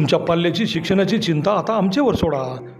तुमच्या पाल्याची शिक्षणाची चिंता आता आमच्यावर सोडा.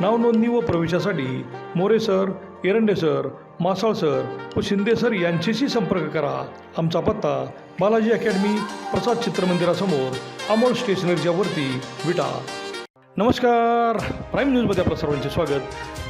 नावनोंदणी व प्रवेशासाठी More sir Erande sir Masal sir व शिंदे सर यांच्याशी संपर्क करा. आमचा पत्ता बालाजी अकॅडमी प्रसाद चित्रमंदिरासमोर अमोल स्टेशनरीच्या वरती विटा. नमस्कार. प्राईम न्यूजमध्ये आपलं सर्वांचे स्वागत.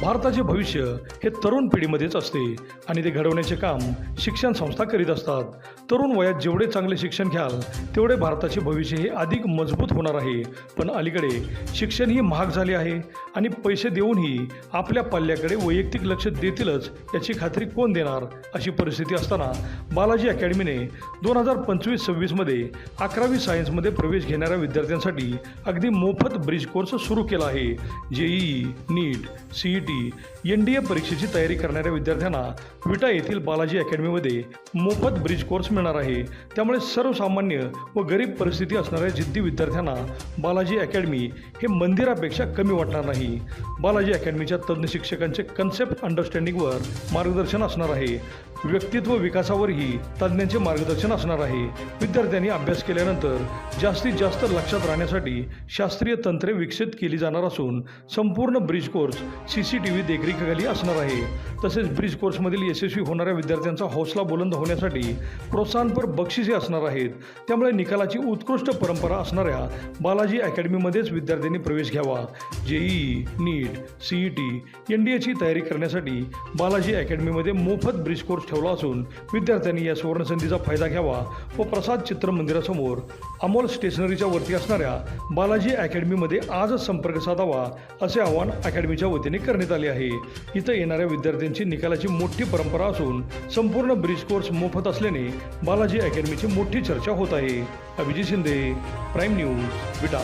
भारताचे भविष्य हे तरुण पिढीमध्येच असते आणि ते घडवण्याचे काम शिक्षण संस्था करीत असतात. तरुण वयात जेवढे चांगले शिक्षण घ्याल तेवढे भारताचे भविष्य हे अधिक मजबूत होणार आहे. पण अलीकडे शिक्षण ही महाग झाले आहे आणि पैसे देऊनही आपल्या पाल्याकडे वैयक्तिक लक्ष देतीलच याची खात्री कोण देणार अशी परिस्थिती असताना बालाजी अकॅडमीने दोन हजार पंचवीस सव्वीसमध्ये अकरावी सायन्समध्ये प्रवेश घेणाऱ्या विद्यार्थ्यांसाठी अगदी मोफत ब्रिज कोर्स सुरू केला आहे. JEE NEET C E T N D A परीक्षेची तयारी करणाऱ्या विद्यार्थ्यांना विटा येथील बालाजी अकॅडमीमध्ये मोफत ब्रिज कोर्स मिळणार आहे. त्यामुळे सर्वसामान्य व गरीब परिस्थिती असणाऱ्या जिद्दी विद्यार्थ्यांना बालाजी अकॅडमी हे मंदिरापेक्षा कमी वाटणार नाही. बालाजी अकॅडमीच्या तज्ज्ञ शिक्षकांचे कन्सेप्ट अंडरस्टँडिंगवर मार्गदर्शन असणार आहे. व्यक्तित्व विकासावरही तज्ज्ञांचे मार्गदर्शन असणार आहे. विद्यार्थ्यांनी अभ्यास केल्यानंतर जास्तीत जास्त लक्षात राहण्यासाठी शास्त्रीय तंत्रे विकसित केली जाणार असून संपूर्ण bridge course C C T V देखरेखीखाली असणार आहे. तसेच ब्रिज कोर्समधील यशस्वी होणाऱ्या विद्यार्थ्यांचा हौसला बुलंद होण्यासाठी प्रोत्साहनपर बक्षिसे असणार आहेत. त्यामुळे निकालाची उत्कृष्ट परंपरा असणाऱ्या बालाजी अकॅडमीमध्येच विद्यार्थ्यांनी प्रवेश घ्यावा. JEE NEET C E T N D एची तयारी करण्यासाठी बालाजी अकॅडमीमध्ये मोफत ब्रिज कोर्स ठेवला असून विद्यार्थ्यांनी या सुवर्णसंधीचा फायदा घ्यावा व प्रसाद चित्र मंदिरासमोर अमोल स्टेशनरीच्या वरती असणाऱ्या बालाजी अकॅडमीमध्ये आजच संपर्क साधावा असे आवाहन अकॅडमीच्या वतीने करण्यात आले आहे. इथं येणाऱ्या विद्यार्थ्यांची निकालाची मोठी परंपरा असून संपूर्ण ब्रिज कोर्स मोफत असल्याने बालाजी अकॅडमीची मोठी चर्चा होत आहे. Abhijit Shinde prime news Vita.